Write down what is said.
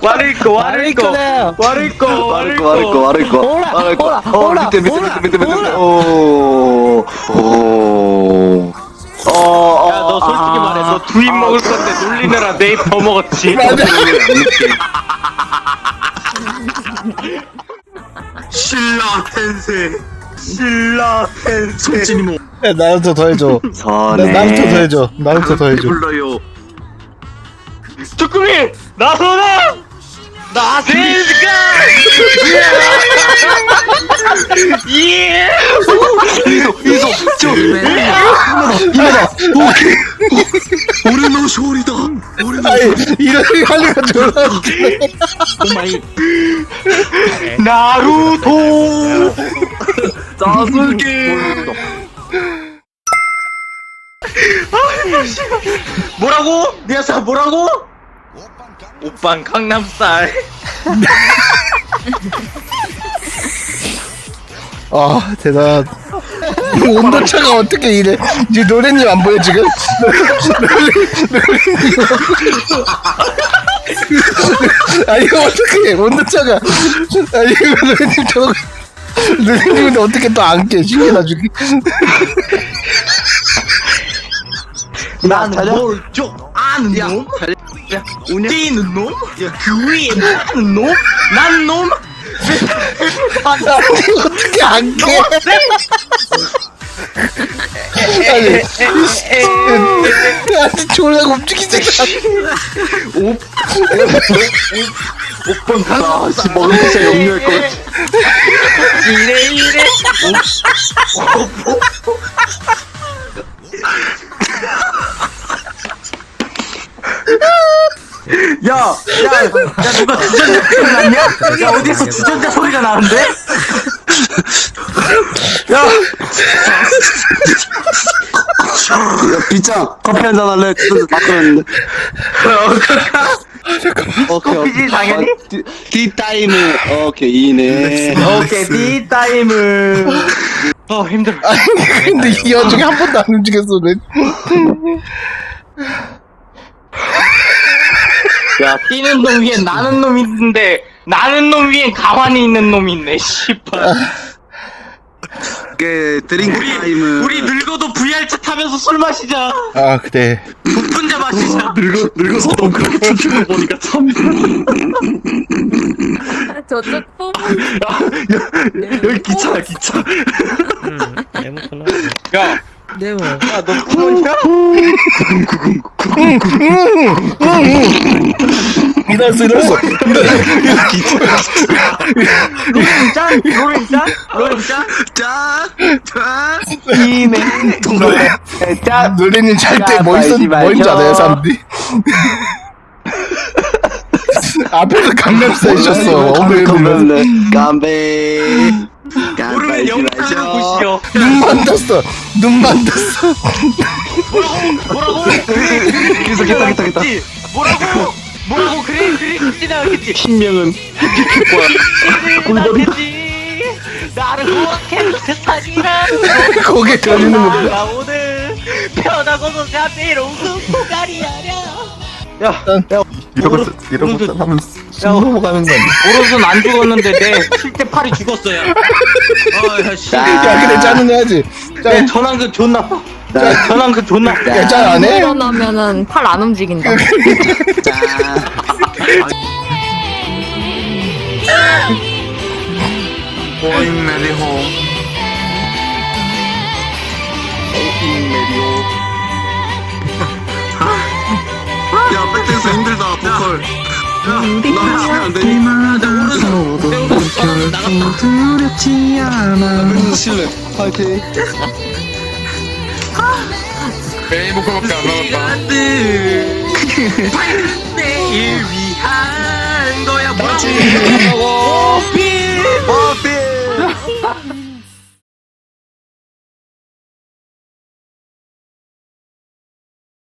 와르코 오라, 어야너 솔직히 말해. 너 두입 먹을 건데 놀리느라 내 입 더 먹었지. 신라 텐세. 신라 텐세. 찐이모 야, 나루토 더 해줘. 나, 선해. 나루토 더 해줘. 나루토 더 해줘. 불러요. 쭈꾸미 나선아! 나선가! 예! 이소, 저, 이마다, 오케이. 오래 너 쇼리다. 오래 너 이런 하려고 졸라 웃기네. 나루토! 짜슬게! 아, 뭐라고? 미야사 뭐라고? 오빤 강남살 아, 대단. 온도차가 어떻게 이래? 이제 노래님 안 보여, 지금? 노래님. 아니, 이거 어떻게, 온도차가. 아니, 이거 노래님 저거. 노래님인데 어떻게 또 안 깨? 신기해가지고. 나는 뭘좀 아는 놈? 야, 뛰는 놈? 그 위에 나는 놈? 난 놈? 아니, 어떻게 안 깨? 아니, 아니, 졸라 움직이지가 않아. 오빤 강남살 먹으면 진짜 영유할 것 같아 이래 이래 야, 야, 야, 누가 주전자 소리 났냐? 야, 어디서 주전자 소리가 나는데? 야, 야 비짱 커피 한 잔 할래? 그래서 다 끓였는데 오케이 커피지, 당연히? 티 타임을 오케이 이네 오케이, 니 타임은. 어, 힘들어. 아니, 근데 이 와중에 한 번도 안 움직였어, 왜? 야, 뛰는 놈 위엔 나는 놈 있는데, 나는 놈 위엔 가만히 있는 놈이 있네, 씨발. 그 드링크 타임은 우리 늙어도 VR차 타면서 술 마시자. 아, 그래. 분자 마시자. 늙어 늙어서도 그렇게 춤추는 거 보니까 참 저쪽 뿜 여기 기차야 기차 야, 네모 야, 너 부모냐? 일어났어, 일어났어. 짠? 로렌 짠? 로렌 짠? 짠짠 이네. 노래, 짠. 노래님 잘때 야, 뭐 있었, 빨리 뭐 있는지 마셔. 알아요, 사람들이? 앞에서 강남 스타일 있었어. 오늘 보면 컴백래 깜배 모르면 영상을 보시오. 눈만 떴어. 눈만 떴어. 뭐라고? 기사 기사 기사 기사 뭐라고? 뭐라고? 그래, 그래, 그래, 나겠지. 신명은 나겠지. 나를 호락해 세상이라. 거기에 들리는 거. 나 오늘 편하고도 자비로운 그 고가리야냐. 야, 야, 이러고, 이러고 하면 숨 넘어가는 거 아니야? 오른손 안 죽었는데 내 실제 팔이 죽었어요. 아, 야, 씨. 야, 그래, 짜는 해야지. 짜, 내 전환근 존나. 야, 전환근 존나. 야, 짠안 해? 일어나면은 팔 안 움직인다. 고잉 메리호 야 백댄스 힘들다 보컬 야 나 하면 안 되니? 두렵지 않아. benz 실내 파이팅. 메인 보컬밖에 안 남았다. 내일 위한 거야. 뭐라고?